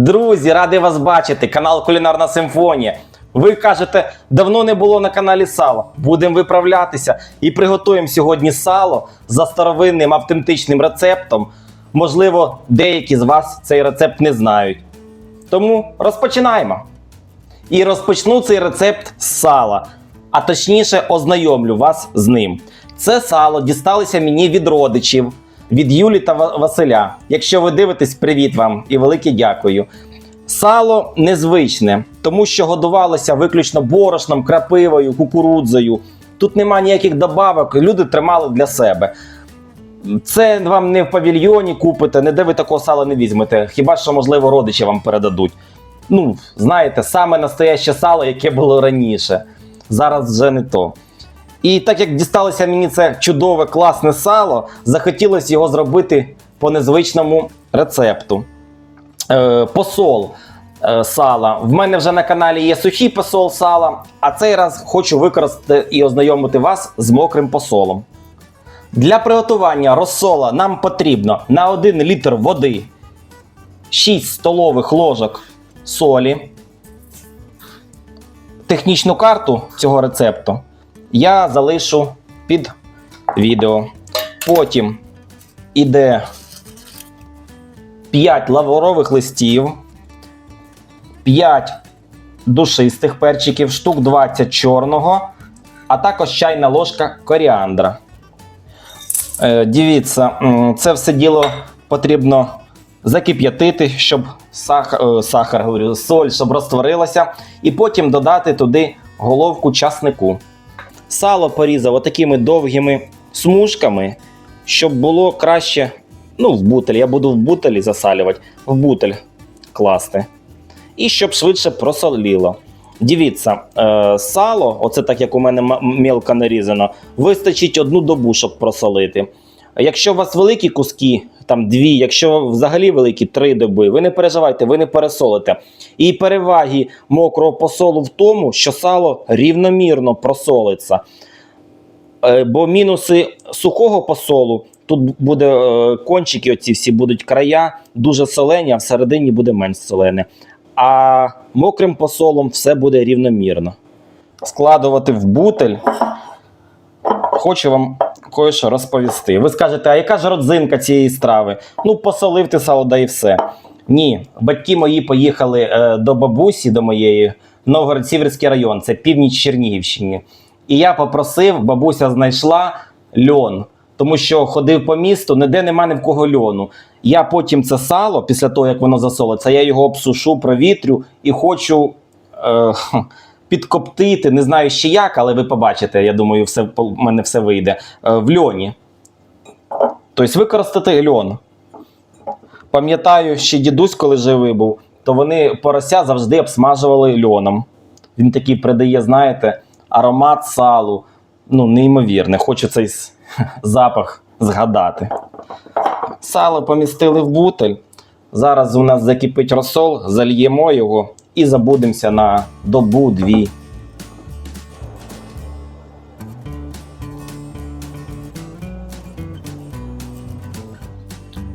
Друзі, радий вас бачити. Канал Кулінарна Симфонія. Ви кажете, давно не було на каналі сало. Будемо виправлятися і приготуємо сьогодні сало за старовинним автентичним рецептом. Можливо, деякі з вас цей рецепт не знають. Тому розпочинаємо. І розпочну цей рецепт з сала, а точніше ознайомлю вас з ним. Це сало дісталося мені від родичів, від Юлі та Василя. Якщо ви дивитесь, привіт вам і велике дякую. Сало незвичне, тому що годувалося виключно борошном, крапивою, кукурудзою. Тут нема ніяких добавок, люди тримали для себе. Це вам не в павільйоні купите, ніде ви такого сала не візьмете. Хіба що, можливо, родичі вам передадуть. Ну, знаєте, саме настояще сало, яке було раніше. Зараз вже не то. І так як дісталося мені це чудове, класне сало, захотілося його зробити по незвичному рецепту. Е, посол е, сала. В мене вже на каналі є сухий посол сала, а цей раз хочу використати і ознайомити вас з мокрим посолом. Для приготування розсола нам потрібно на 1 літр води 6 столових ложок солі. Технічну карту цього рецепту я залишу під відео. Потім іде 5 лаврових листів, 5 душистих перчиків, штук 20 чорного, а також чайна ложка коріандра. Е, Дивіться, це все діло потрібно закип'ятити, щоб сахар, е, сахар говорю, соль, щоб розтворилася, і потім додати туди головку часнику. Сало порізав отакими довгими смужками, щоб було краще. Ну, в бутель. Я буду в бутелі засалювати, в бутель класти. І щоб швидше просоліло. Дивіться, е, сало, оце так як у мене м- мілко нарізано, вистачить одну добу, щоб просолити. Якщо у вас великі куски, там дві, якщо взагалі великі три доби, ви не переживайте, ви не пересолите. І переваги мокрого посолу в тому, що сало рівномірно просолиться. Е, Бо мінуси сухого посолу тут буде е, кончики, оці всі будуть края, дуже солені, а всередині буде менш солене. А мокрим посолом все буде рівномірно. Складувати в бутель. Хочу вам кое-що розповісти. Ви скажете, а яка ж родзинка цієї страви? Ну, посолив ти сало, да і все. Ні, батьки мої поїхали е, до бабусі, до моєї, Новгород-Сіверський район, це північ Чернігівщини. І я попросив, бабуся знайшла льон, тому що ходив по місту, ніде нема ні в кого льону. Я потім це сало, після того як воно засолиться, я його обсушу, провітрю і хочу е, підкоптити. Не знаю ще як, але ви побачите. Я думаю, все в мене все вийде е, в льоні. Тобто використати льон. Пам'ятаю, ще дідусь, коли живий був, то вони порося завжди обсмажували льоном. Він такий придає, знаєте, аромат салу. Ну, неймовірне. Хочу цей запах згадати. Сало помістили в бутель. Зараз у нас закипить розсол, зальємо його і забудемося на добу-дві.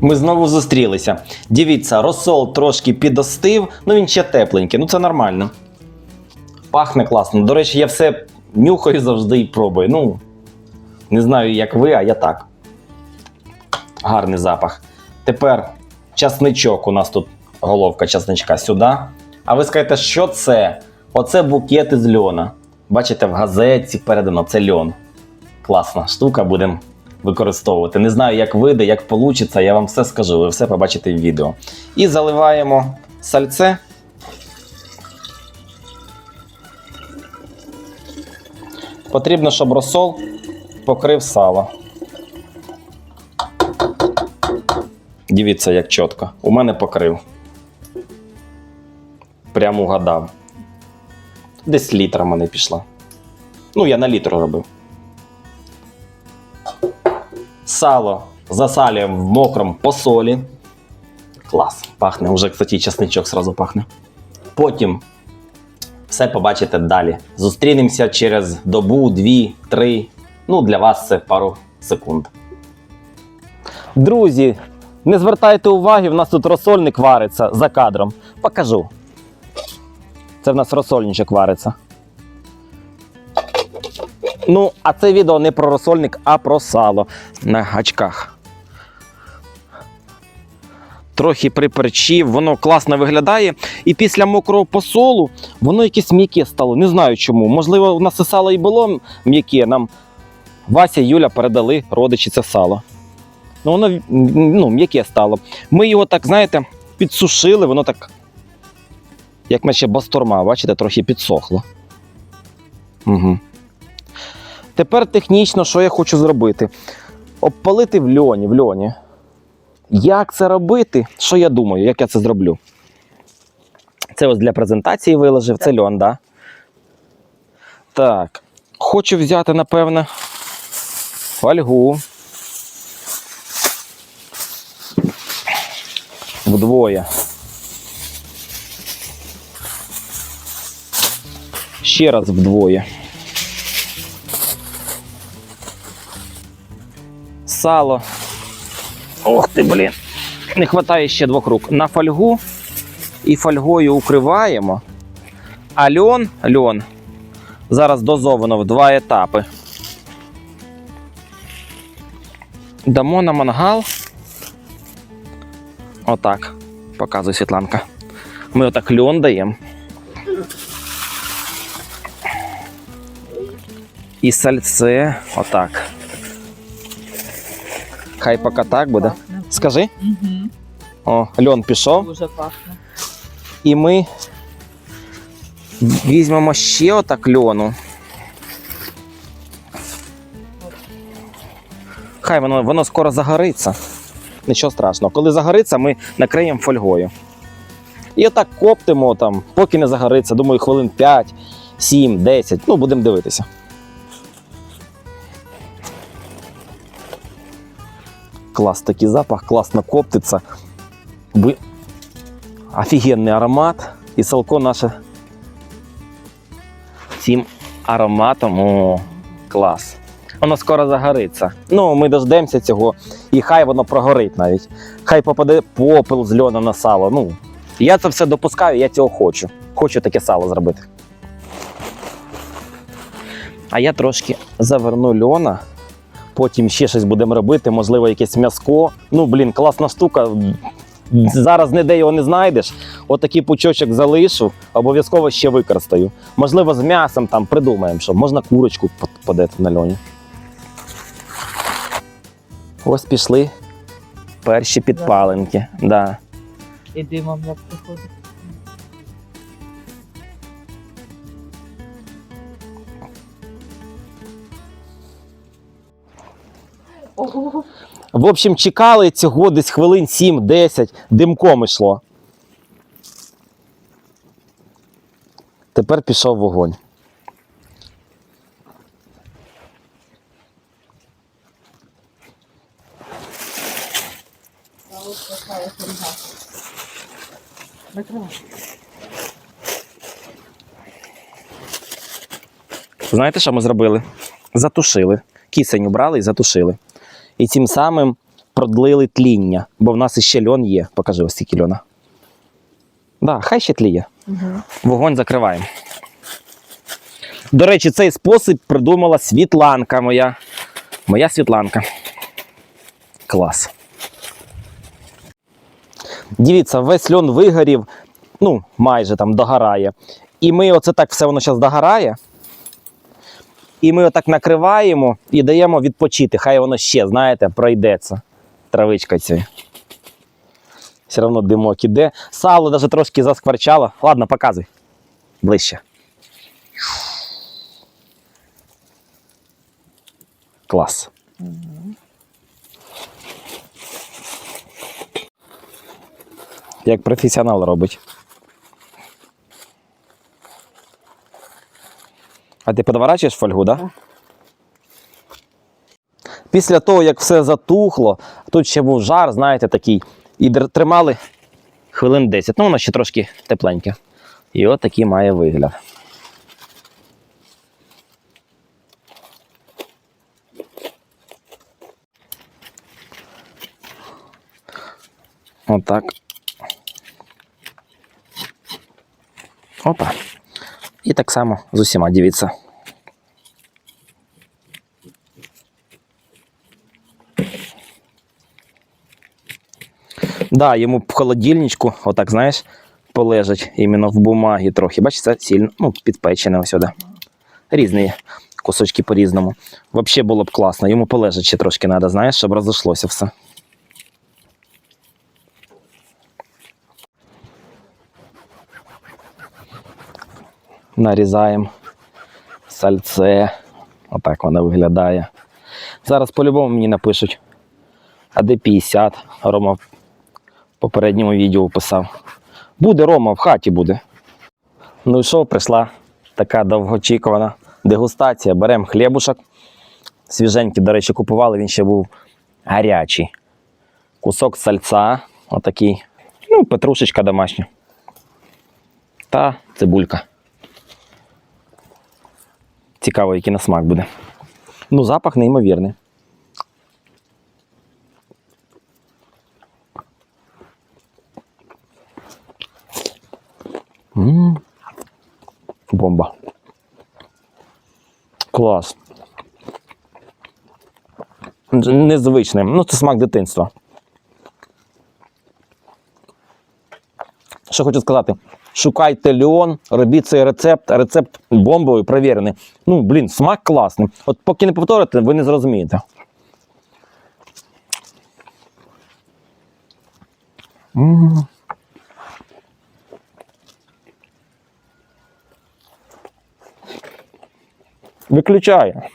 Ми знову зустрілися. Дивіться, розсол трошки підостив, ну він ще тепленький, ну це нормально. Пахне класно. До речі, я все нюхаю завжди і пробую. Ну, не знаю, як ви, а я так. Гарний запах. Тепер часничок. У нас тут головка часничка сюди. А ви скажете, що це? Оце букет із льона. Бачите, в газеті передано це льон. Класна штука, будемо використовувати. Не знаю, як вийде, як вийде, я вам все скажу, ви все побачите в відео. І заливаємо сальце. Потрібно, щоб розсол покрив сало. Дивіться, як чітко. У мене покрив. Прямо угадав. Десь літра мене пішла. Ну, я на літр робив. Сало засалюємо в мокрому посолі. Клас, пахне. Уже, кстати, чесничок сразу пахне. Потім все побачите далі. Зустрінемося через добу, дві, три. Ну, для вас це пару секунд. Друзі, Не звертайте уваги, в нас тут розсольник вариться за кадром. Покажу. Це в нас розсольничок вариться. Ну, а це відео не про розсольник, а про сало на гачках. Трохи приперчив, воно класно виглядає. І після мокрого посолу воно якесь м'яке стало. Не знаю чому. Можливо, у нас це сало і було м'яке. Нам Вася і Юля передали родичі це сало. Ну, воно ну, м'яке стало. Ми його так, знаєте, підсушили, воно так, як наче бастурма, бачите, трохи підсохло. Угу. Тепер технічно, що я хочу зробити? Обпалити в льоні, в льоні. Як це робити? Що я думаю, як я це зроблю? Це ось для презентації виложив, це льон, да? Так. Хочу взяти, напевне, фольгу. Вдвоє. Ще раз вдвоє. Сало. Ох ти, блін. Не вистачає ще двох рук. На фольгу і фольгою укриваємо. А льон, льон зараз дозовано в два етапи. Дамо на мангал. Отак. Показує Світланка. Ми отак льон даємо. І сальце. Отак. Хай поки так буде. Пахне. Скажи. Угу. О, льон пішов. Дуже пахне. І ми візьмемо ще отак льону. Хай воно, воно скоро загориться. Нічого страшного. Коли загориться, ми накриємо фольгою. І отак коптимо там, поки не загориться. Думаю, хвилин 5, 7, 10. Ну, будемо дивитися. Клас, такий запах, класно коптиться. Ви офігенний аромат. І салко наше цим ароматом. О, клас. Воно скоро загориться. Ну, ми дождемося цього, і хай воно прогорить навіть. Хай попаде попел з льоном на сало. Ну, я це все допускаю, я цього хочу. Хочу таке сало зробити. А я трошки заверну льона. Потім ще щось будемо робити, можливо, якесь м'яско. Ну, блін, класна штука. Зараз ніде його не знайдеш. Отакий пучочок залишу, обов'язково ще використаю. Можливо, з м'ясом там придумаємо, що можна курочку под- подати на льоні. Ось пішли перші підпаленки. Да. І димом як приходить. В общем, чекали цього десь хвилин 7-10, димком йшло. Тепер пішов вогонь. Знаєте, що ми зробили? Затушили. Кисень убрали і затушили. І цим самим продлили тління, бо в нас іще льон є. Покажи ось стільки льона. Да, хай ще тліє. Угу. Вогонь закриваємо. До речі, цей спосіб придумала Світланка моя. Моя Світланка. Клас. Дивіться, весь льон вигорів, ну, майже там догорає. І ми оце так все воно зараз догорає. І ми отак накриваємо і даємо відпочити. Хай воно ще, знаєте, пройдеться. Травичка ця. Все одно димок іде. Сало навіть трошки заскварчало. Ладно, показуй. Ближче. Клас. Як професіонал робить. А ти подворачуєш фольгу, так? Да? Після того, як все затухло, тут ще був жар, знаєте, такий, і тримали хвилин 10. Ну, воно ще трошки тепленьке. І от такий має вигляд. Отак. Опа. І так само з усіма дивіться. Да, йому в холодильничку, отак, знаєш, полежать іменно в бумагі трохи. Бачиш, це сильно ну, підпечене ось сюди. Різні кусочки по-різному. Взагалі було б класно. Йому полежать ще трошки треба, знаєш, щоб розійшлося все. Нарізаємо сальце. Отак воно виглядає. Зараз по-любому мені напишуть. А де 50? Рома в попередньому відео писав. Буде Рома, в хаті буде. Ну і що, прийшла така довгоочікувана дегустація. Беремо хлібушок. Свіженький, до речі, купували, він ще був гарячий. Кусок сальця, отакий. Ну, петрушечка домашня. Та цибулька. Цікаво, який на смак буде. Ну, запах неймовірний. М, Бомба. Клас. Незвичний. Ну, це смак дитинства. Що хочу сказати, шукайте Леон, робіть цей рецепт, рецепт бомбовий, перевірений. Ну, блін, смак класний. От поки не повторите, ви не зрозумієте. М. Виключає.